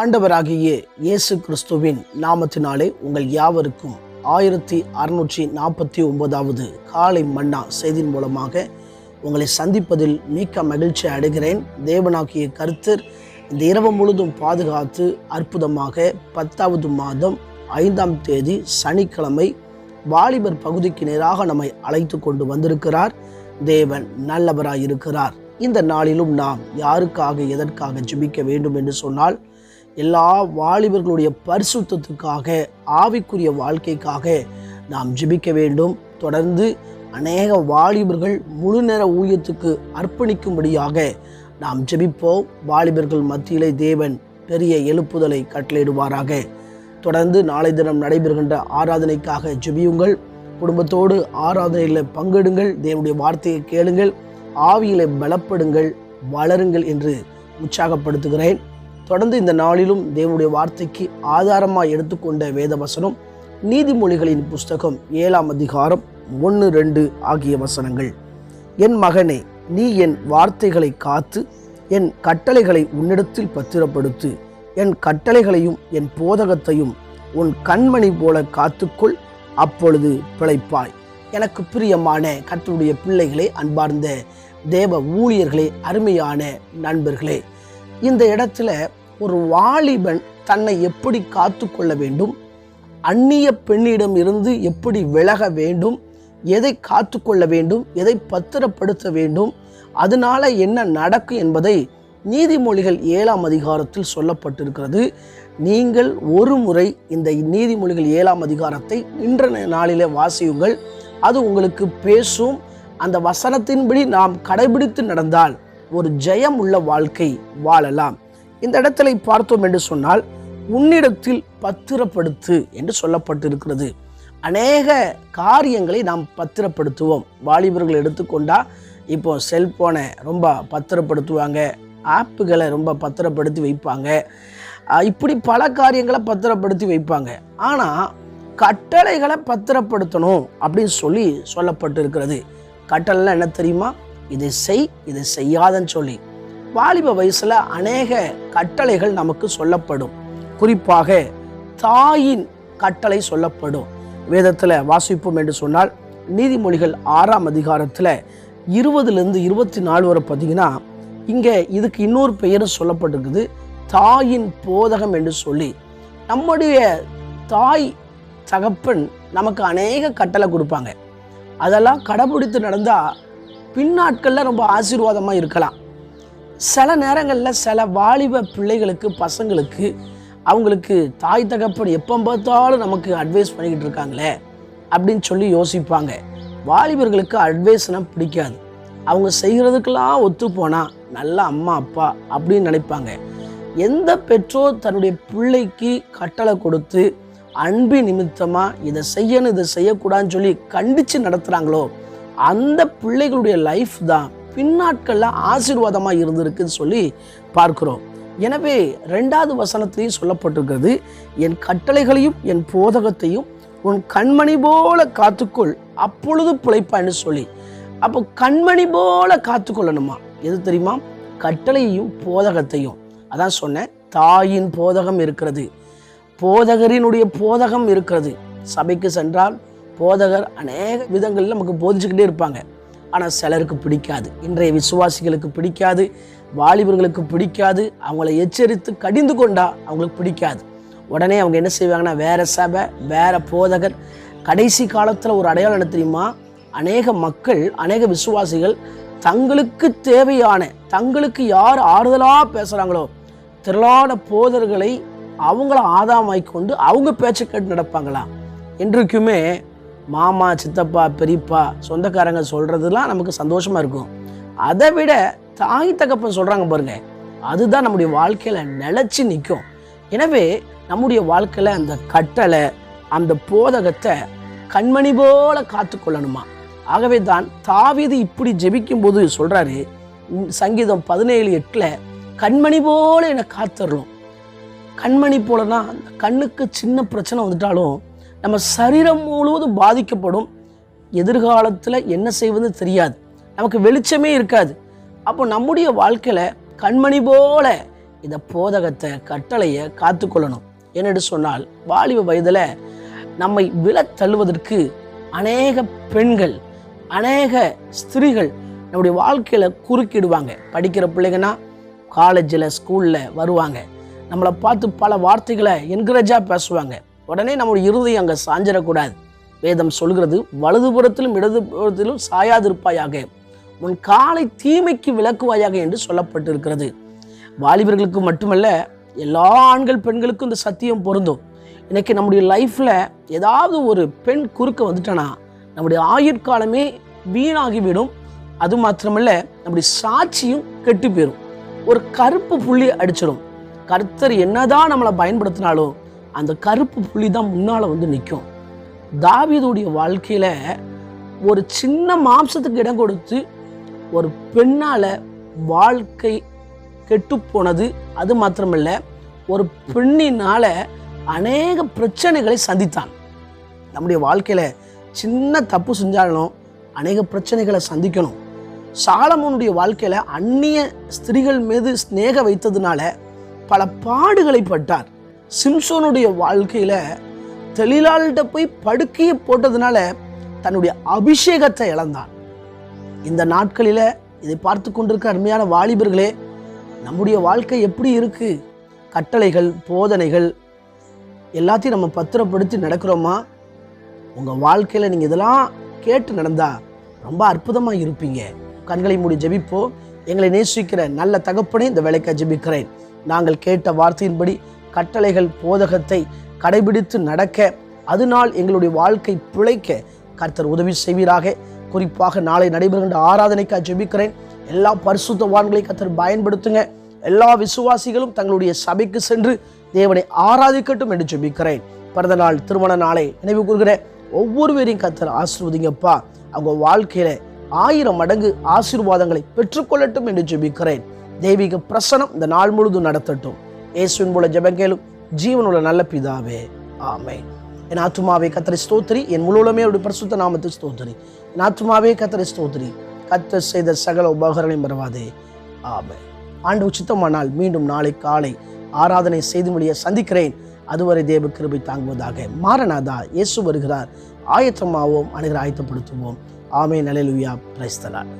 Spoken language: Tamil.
ஆண்டவராகிய இயேசு கிறிஸ்துவின் நாமத்தினாலே உங்கள் யாவருக்கும் ஆயிரத்தி அறுநூற்றி நாற்பத்தி ஒன்பதாவது காலை மன்னா செய்தியின் மூலமாக உங்களை சந்திப்பதில் மிக்க மகிழ்ச்சி அடைகிறேன். தேவனாகிய கருத்தர் இந்த இரவு முழுதும் பாதுகாத்து அற்புதமாக பத்தாவது மாதம் ஐந்தாம் தேதி சனிக்கிழமை வாலிபர் பகுதிக்கு நேராக நம்மை அழைத்து கொண்டு வந்திருக்கிறார். தேவன் நல்லவராயிருக்கிறார். இந்த நாளிலும் நாம் யாருக்காக எதற்காக ஜெபிக்க வேண்டும் என்று சொன்னால் எல்லா வாலிபர்களுடைய பரிசுத்தத்துக்காக ஆவிக்குரிய வாழ்க்கைக்காக நாம் ஜெபிக்க வேண்டும். தொடர்ந்து அநேக வாலிபர்கள் முழு நேர ஊழியத்துக்கு அர்ப்பணிக்கும்படியாக நாம் ஜெபிப்போம். வாலிபர்கள் மத்தியிலே தேவன் பெரிய எழுப்புதலை கட்டளையிடுவாராக. தொடர்ந்து நாளை தினம் நடைபெறுகின்ற ஆராதனைக்காக ஜெபியுங்கள். குடும்பத்தோடு ஆராதனையில் பங்கெடுங்கள். தேவனுடைய வார்த்தையை கேளுங்கள். ஆவியிலே பலப்படுங்கள் வளருங்கள் என்று உற்சாகப்படுத்துகிறேன். தொடர்ந்து இந்த நாளிலும் தேவனுடைய வார்த்தைக்கு ஆதாரமாக எடுத்துக்கொண்ட வேத வசனம் நீதிமொழிகளின் புஸ்தகம் ஏழாம் அதிகாரம் ஒன்று ரெண்டு ஆகிய வசனங்கள். என் மகனே நீ என் வார்த்தைகளை காத்து என் கட்டளைகளை உன்னிடத்தில் பத்திரப்படுத்து. என் கட்டளைகளையும் என் போதகத்தையும் உன் கண்மணி போல காத்துக்கொள் அப்பொழுது பிழைப்பாய். எனக்கு பிரியமான கர்த்தருடைய பிள்ளைகளே அன்பார்ந்த தேவ ஊழியர்களே அருமையான நண்பர்களே இந்த இடத்துல ஒரு வாலிபன் தன்னை எப்படி காத்து கொள்ள வேண்டும்? அந்நிய பெண்ணிடம் இருந்து எப்படி விலக வேண்டும்? எதை காத்து கொள்ள வேண்டும்? எதை பத்திரப்படுத்த வேண்டும்? அதனால என்ன நடக்கும் என்பதை நீதிமொழிகள் ஏழாம் அதிகாரத்தில் சொல்லப்பட்டிருக்கிறது. நீங்கள் ஒரு முறை இந்த நீதிமொழிகள் ஏழாம் அதிகாரத்தை இன்ற நாளிலே வாசியுங்கள். அது உங்களுக்கு பேசும். அந்த வசனத்தின்படி நாம் கடைபிடித்து நடந்தால் ஒரு ஜெயம் உள்ள வாழ்க்கை வாழலாம். இந்த இடத்துல பார்த்தோம் என்று சொன்னால் உன்னிடத்தில் பத்திரப்படுத்து என்று சொல்லப்பட்டிருக்கிறது. அநேக காரியங்களை நாம் பத்திரப்படுத்துவோம். வாலிபர்கள் எடுத்துக்கொண்டா இப்போ செல்போனை ரொம்ப பத்திரப்படுத்துவாங்க ஆப்புகளை ரொம்ப பத்திரப்படுத்தி வைப்பாங்க. இப்படி பல காரியங்களை பத்திரப்படுத்தி வைப்பாங்க. ஆனால் கட்டளைகளை பத்திரப்படுத்தணும் அப்படின்னு சொல்லி சொல்லப்பட்டிருக்கிறது. கட்டளெலாம் என்ன தெரியுமா? இதை செய் இதை செய்யாதன்னு சொல்லி. வாலிப வயசுல அநேக கட்டளைகள் நமக்கு சொல்லப்படும். குறிப்பாக தாயின் கட்டளை சொல்லப்படும். வேதத்தில் வாசிப்போம் என்று சொன்னால் நீதிமொழிகள் ஆறாம் அதிகாரத்தில் இருபதுலேருந்து இருபத்தி நாலு வரை பார்த்தீங்கன்னா இங்கே இதுக்கு இன்னொரு பெயரும் சொல்லப்பட்டிருக்குது தாயின் போதகம் என்று சொல்லி. நம்முடைய தாய் தகப்பன் நமக்கு அநேக கட்டளை கொடுப்பாங்க. அதெல்லாம் கடைபிடித்து நடந்தால் பின்னாட்களில் ரொம்ப ஆசீர்வாதமாக இருக்கலாம். சில நேரங்களில் சில வாலிப பிள்ளைகளுக்கு பசங்களுக்கு அவங்களுக்கு தாய் தகப்பன் எப்போ பார்த்தாலும் நமக்கு அட்வைஸ் பண்ணிக்கிட்டு இருக்காங்களே அப்படின்னு சொல்லி யோசிப்பாங்க. வாலிபர்களுக்கு அட்வைஸ்னால் பிடிக்காது. அவங்க செய்கிறதுக்கெல்லாம் ஒத்து போனால் நல்ல அம்மா அப்பா அப்படின்னு நினைப்பாங்க. எந்த பெற்றோர் தன்னுடைய பிள்ளைக்கு கட்டளை கொடுத்து அன்பு நிமித்தமாக இதை செய்யணும் இதை செய்யக்கூடாதுன்னு சொல்லி கண்டித்து நடத்துகிறாங்களோ அந்த பிள்ளைகளுடைய லைஃப் தான் பின்னாட்களில் ஆசீர்வாதமாக இருந்திருக்குன்னு சொல்லி பார்க்குறோம். எனவே ரெண்டாவது வசனத்திலையும் சொல்லப்பட்டிருக்கிறது என் கட்டளைகளையும் என் போதகத்தையும் உன் கண்மணி போல காத்துக்கொள் அப்பொழுது பிழைப்பான்னு சொல்லி. அப்போ கண்மணி போல காத்துக்கொள்ளணுமா? எது தெரியுமா? கட்டளையையும் போதகத்தையும். அதான் சொன்னேன் தாயின் போதகம் இருக்கிறது. போதகரினுடைய போதகம் இருக்கிறது. சபைக்கு சென்றால் போதகர் அநேக விதங்களில் நமக்கு போதிச்சுக்கிட்டே இருப்பாங்க. ஆனால் சிலருக்கு பிடிக்காது. இன்றைய விசுவாசிகளுக்கு பிடிக்காது. வாலிபர்களுக்கு பிடிக்காது. அவங்கள எச்சரித்து கடிந்து கொண்டா அவங்களுக்கு பிடிக்காது. உடனே அவங்க என்ன செய்வாங்கன்னா வேற சபை வேற போதகர் கடைசி காலத்தில் ஒரு அடையாளம் என்ன தெரியுமா? அநேக மக்கள் அநேக விசுவாசிகள் தங்களுக்கு தேவையான தங்களுக்கு யார் ஆறுதலாக பேசுகிறாங்களோ திரளான போதர்களை அவங்கள ஆதாயமாய் கொண்டு அவங்க பேச்சை கேட்டு நடப்பாங்களாம் என்றைக்குமே மாமா சித்தப்பா பெரியப்பா சொந்தக்காரங்க சொல்கிறதுலாம் நமக்கு சந்தோஷமாக இருக்கும். அதை விட தாய் தகப்பன் சொல்கிறாங்க பாருங்க அதுதான் நம்முடைய வாழ்க்கையில் நிலச்சி நிற்கும் எனவே நம்முடைய வாழ்க்கையில் அந்த கட்டளை அந்த போதகத்தை கண்மணி போல காத்துக்கொள்ளணுமா ஆகவே தான் தாவீது இப்படி ஜெபிக்கும் போது சொல்கிறாரு சங்கீதம் பதினேழு எட்டில் கண்மணி போல என்னை காத்துடணும் கண்மணி போலனா அந்த கண்ணுக்கு சின்ன பிரச்சனை வந்துட்டாலும் நம்ம சரீரம் முழுவதும் பாதிக்கப்படும். எதிர்காலத்தில் என்ன செய்வதுன்னு தெரியாது. நமக்கு வெளிச்சமே இருக்காது. அப்போ நம்முடைய வாழ்க்கையில் கண்மணி போல இந்த போதகத்தை கட்டளையை காத்துக்கொள்ளணும் என்னென்று சொன்னால் வாலிப வயதில் நம்மை விழத் தள்ளுவதற்கு அநேக பெண்கள் அநேக ஸ்திரீகள் நம்முடைய வாழ்க்கையில் குறுக்கிடுவாங்க. படிக்கிற பிள்ளைங்கன்னா காலேஜில் ஸ்கூலில் வருவாங்க. நம்மளை பார்த்து பல வார்த்தைகளை என்கரேஜாக பேசுவாங்க. உடனே நம்மளுடைய இருதயம் அங்கே சாஞ்சிடக்கூடாது. வேதம் சொல்கிறது வலதுபுறத்திலும் இடதுபுறத்திலும் சாயாதிருப்பாயாக. உன் காலை தீமைக்கு விளக்குவாயாக என்று சொல்லப்பட்டிருக்கிறது. வாலிபர்களுக்கு மட்டுமல்ல எல்லா ஆண்கள் பெண்களுக்கும் இந்த சத்தியம் பொருந்தும். இன்னைக்கு நம்முடைய லைஃப்பில் ஏதாவது ஒரு பெண் குறுக்க வந்துட்டனா நம்முடைய ஆயுட்காலமே வீணாகிவிடும். அது மாத்திரமல்ல நம்முடைய சாட்சியும் கெட்டு போயிடும் ஒரு கருப்பு புள்ளி அடிச்சிடும் கர்த்தர் என்னதான் நம்மளை பயன்படுத்தினாலும் அந்த கருப்பு புள்ளி தான் முன்னால் வந்து நிற்கும் தாவிதுடைய வாழ்க்கையில் ஒரு சின்ன மாம்சத்துக்கு இடம் கொடுத்து ஒரு பெண்ணால் வாழ்க்கை கெட்டு போனது அது மாத்திரமல்ல ஒரு பெண்ணினால் அநேக பிரச்சனைகளை சந்தித்தான். நம்முடைய வாழ்க்கையில் சின்ன தப்பு செஞ்சாலும் அநேக பிரச்சனைகளை சந்திக்கணும். சாலமோனுடைய வாழ்க்கையில் அந்நிய ஸ்திரீகள் மீது ஸ்நேக வைத்ததுனால பல பாடுகளை பட்டார். சிம்சோனுடைய வாழ்க்கையில் தெளிலாள்கிட்ட போய் படுக்கையை போட்டதுனால தன்னுடைய அபிஷேகத்தை இழந்தான். இந்த நாட்களில் இதை பார்த்து கொண்டிருக்க அருமையான வாலிபர்களே நம்முடைய வாழ்க்கை எப்படி இருக்கு? கட்டளைகள் போதனைகள் எல்லாத்தையும் நம்ம பத்திரப்படுத்தி நடக்கிறோமா? உங்கள் வாழ்க்கையில் நீங்கள் இதெல்லாம் கேட்டு நடந்தால் ரொம்ப அற்புதமாக இருப்பீங்க. கண்களை மூடி ஜெபிப்போ எங்களை நேசிக்கிற நல்ல தகப்பனே இந்த வேலைக்காக ஜெபிக்கிறேன். நாங்கள் கேட்ட வார்த்தையின்படி கட்டளைகள் போதகத்தை கடைபிடித்து நடக்க அதனால் எங்களுடைய வாழ்க்கை பிழைக்க கர்த்தர் உதவி செய்வீராக. குறிப்பாக நாளை நடைபெறுகின்ற ஆராதனைக்காக ஜெபிக்கிறேன். எல்லா பரிசுத்தவான்களை கர்த்தர் பயன்படுத்துங்க. எல்லா விசுவாசிகளும் தங்களுடைய சபைக்கு சென்று தேவனை ஆராதிக்கட்டும் என்று ஜெபிக்கிறேன். பிறந்த நாள் திருமண நாளை நினைவு கூறுகிற ஒவ்வொருவரையும் கர்த்தர் ஆசீர்வதிங்கப்பா. அவங்க வாழ்க்கையில ஆயிரம் மடங்கு ஆசீர்வாதங்களை பெற்றுக்கொள்ளட்டும் என்று ஜெபிக்கிறேன். தெய்வீக பிரசனம் இந்த நாள் முழுதும் நடத்தட்டும். இயேசுவின் போல ஜபங்கேலும் ஜீவனுள்ள நல்ல பிதாவே ஆமை என் ஆத்துமாவே கத்தரை ஸ்தோத்திரி. என் முழுவலுமே அவருடைய பரிசுத்த நாமத்தை ஸ்தோத்திரி. என் ஆத்துமாவே கத்தரை ஸ்தோத்திரி. கத்த செய்த சகல உபகரணையும் மறவாதே ஆமை ஆண்டு உச்சித்தமானால் மீண்டும் நாளை காலை ஆராதனை செய்து முடிய சந்திக்கிறேன். அதுவரை தேவ கிருபை தாங்குவதாக மாறனாதா இயேசு வருகிறார். ஆயத்தமாவோம் அனைவரை ஆயத்தப்படுத்துவோம். ஆமே நலைலுயா பிரைஸ்தலான்